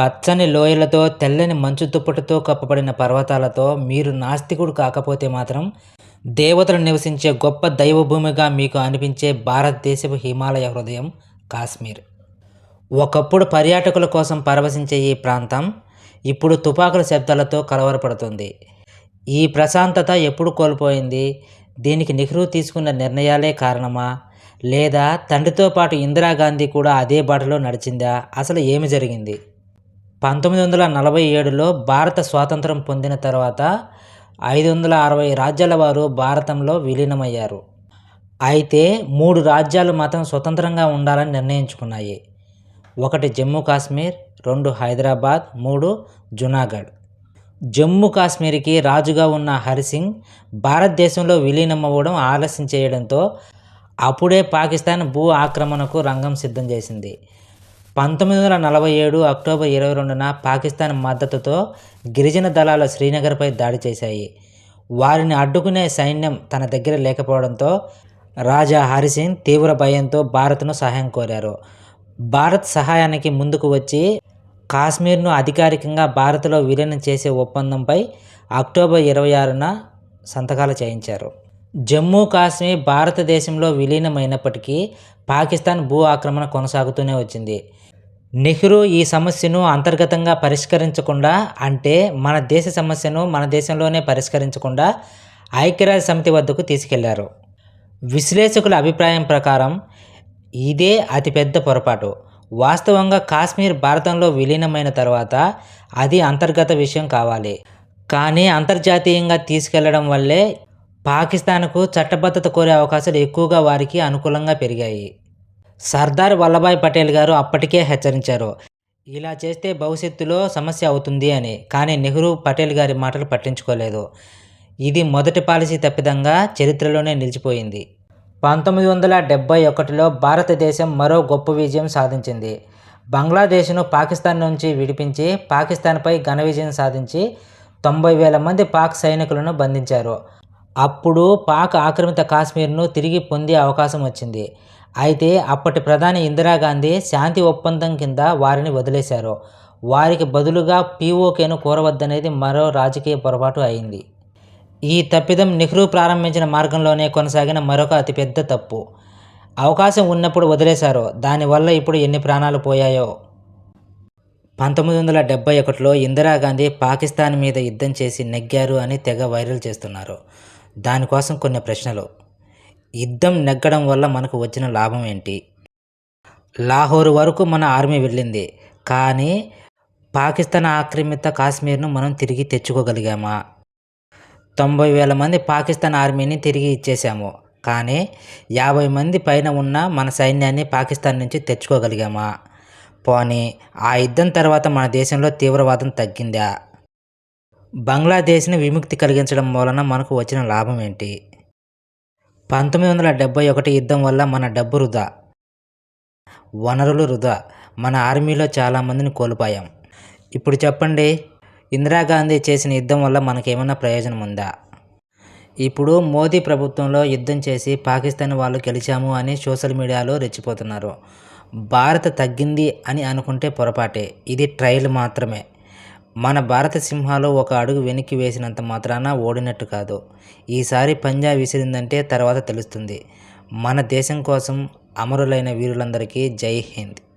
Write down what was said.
పచ్చని లోయలతో తెల్లని మంచు దుప్పటితో కప్పబడిన పర్వతాలతో మీరు నాస్తికుడు కాకపోతే మాత్రం దేవతలు నివసించే గొప్ప దైవభూమిగా మీకు అనిపించే భారతదేశపు హిమాలయ హృదయం కాశ్మీర్. ఒకప్పుడు పర్యాటకుల కోసం పరవశించే ఈ ప్రాంతం ఇప్పుడు తుపాకుల శబ్దాలతో కలవరపడుతుంది. ఈ ప్రశాంతత ఎప్పుడు కోల్పోయింది? దీనికి నెహ్రూ తీసుకున్న నిర్ణయాలే కారణమా? లేదా తండ్రితో పాటు ఇందిరాగాంధీ కూడా అదే బాటలో నడిచిందా? అసలు ఏమి జరిగింది? పంతొమ్మిది వందల నలభై ఏడులో భారత స్వాతంత్రం పొందిన తర్వాత ఐదు వందల అరవై రాజ్యాల వారు భారతంలో విలీనమయ్యారు. అయితే మూడు రాజ్యాలు మాత్రం స్వతంత్రంగా ఉండాలని నిర్ణయించుకున్నాయి. ఒకటి జమ్మూ కాశ్మీర్ రెండు హైదరాబాద్ మూడు జునాగఢ్. జమ్మూ కాశ్మీర్కి రాజుగా ఉన్న హరిసింగ్ భారతదేశంలో విలీనమవ్వడం ఆలస్యం చేయడంతో అప్పుడే పాకిస్తాన్ భూ ఆక్రమణకు రంగం సిద్ధం చేసింది. పంతొమ్మిది వందల నలభై ఏడు అక్టోబర్ ఇరవై రెండున పాకిస్తాన్ మద్దతుతో గిరిజన దళాలు శ్రీనగర్పై దాడి చేశాయి. వారిని అడ్డుకునే సైన్యం తన దగ్గర లేకపోవడంతో రాజా హరిసింగ్ తీవ్ర భయంతో భారత్ను సహాయం కోరారు. భారత్ సహాయానికి ముందుకు వచ్చి కాశ్మీర్ను అధికారికంగా భారత్లో విలీనం చేసే ఒప్పందంపై అక్టోబర్ ఇరవై ఆరున సంతకాలు చేయించారు. జమ్మూ కాశ్మీర్ భారతదేశంలో విలీనమైనప్పటికీ పాకిస్తాన్ భూ ఆక్రమణ కొనసాగుతూనే వచ్చింది. నెహ్రూ ఈ సమస్యను అంతర్గతంగా పరిష్కరించకుండా అంటే మన దేశ సమస్యను మన దేశంలోనే పరిష్కరించకుండా ఐక్యరాజ్య సమితి వద్దకు తీసుకెళ్ళారు. విశ్లేషకుల అభిప్రాయం ప్రకారం ఇదే అతిపెద్ద పొరపాటు. వాస్తవంగా కాశ్మీర్ భారతంలో విలీనమైన తర్వాత అది అంతర్గత విషయం కావాలి. కానీ అంతర్జాతీయంగా తీసుకెళ్ళడం వల్లే పాకిస్తాన్కు చట్టబద్ధత కోరే అవకాశాలు ఎక్కువగా వారికి అనుకూలంగా పెరిగాయి. సర్దార్ వల్లభాయ్ పటేల్ గారు అప్పటికే హెచ్చరించారు. ఇలా చేస్తే భవిష్యత్తులో సమస్య అవుతుంది అని. కానీ నెహ్రూ పటేల్ గారి మాటలు పట్టించుకోలేదు. ఇది మొదటి పాలసీ తప్పిదంగా చరిత్రలోనే నిలిచిపోయింది. పంతొమ్మిది వందల డెబ్బై ఒకటిలో భారతదేశం మరో గొప్ప విజయం సాధించింది. బంగ్లాదేశ్ను పాకిస్తాన్ నుంచి విడిపించి పాకిస్తాన్పై ఘన విజయం సాధించి తొంభై వేల మంది పాక్ సైనికులను బంధించారు. అప్పుడు పాక్ ఆక్రమిత కాశ్మీర్ను తిరిగి పొందే అవకాశం వచ్చింది. అయితే అప్పటి ప్రధాని ఇందిరాగాంధీ శాంతి ఒప్పందం కింద వారిని వదిలేశారు. వారికి బదులుగా పీఓకేను కోరవద్దనేది మరో రాజకీయ పొరపాటు అయింది. ఈ తప్పిదం నెహ్రూ ప్రారంభించిన మార్గంలోనే కొనసాగిన మరొక అతిపెద్ద తప్పు. అవకాశం ఉన్నప్పుడు వదిలేశారు. దానివల్ల ఇప్పుడు ఎన్ని ప్రాణాలు పోయాయో? పంతొమ్మిది వందల డెబ్బై ఒకటిలో ఇందిరాగాంధీ పాకిస్తాన్ మీద యుద్ధం చేసి నెగ్గారు అని తెగ వైరల్ చేస్తున్నారు. దానికోసం కొన్ని ప్రశ్నలు. యుద్ధం నెగ్గడం వల్ల మనకు వచ్చిన లాభం ఏంటి? లాహోర్ వరకు మన ఆర్మీ వెళ్ళింది. కానీ పాకిస్తాన్ ఆక్రమిత కాశ్మీర్ను మనం తిరిగి తెచ్చుకోగలిగామా? తొంభై వేల మంది పాకిస్తాన్ ఆర్మీని తిరిగి ఇచ్చేసాము కానీ యాభై మంది పైన ఉన్న మన సైన్యాన్ని పాకిస్తాన్ నుంచి తెచ్చుకోగలిగామా? పోనీ ఆ యుద్ధం తర్వాత మన దేశంలో తీవ్రవాదం తగ్గిందా? బంగ్లాదేశ్ని విముక్తి కలిగించడం వలన మనకు వచ్చిన లాభం ఏంటి? పంతొమ్మిది వందల డెబ్బై ఒకటి యుద్ధం వల్ల మన డబ్బు వృధా. వనరులు వృధా. మన ఆర్మీలో చాలామందిని కోల్పోయాం. ఇప్పుడు చెప్పండి ఇందిరాగాంధీ చేసిన యుద్ధం వల్ల మనకేమైనా ప్రయోజనం ఉందా? ఇప్పుడు మోదీ ప్రభుత్వంలో యుద్ధం చేసి పాకిస్తాన్ వాళ్ళు గెలిచాము అని సోషల్ మీడియాలో రెచ్చిపోతున్నారు. భారత్ తగ్గింది అని అనుకుంటే పొరపాటే. ఇది ట్రయల్ మాత్రమే. మన భారత సింహాలు ఒక అడుగు వెనక్కి వేసినంత మాత్రాన ఓడినట్టు కాదు. ఈసారి పంజా విసిరిందంటే తర్వాత తెలుస్తుంది. మన దేశం కోసం అమరులైన వీరులందరికీ జై హింద్.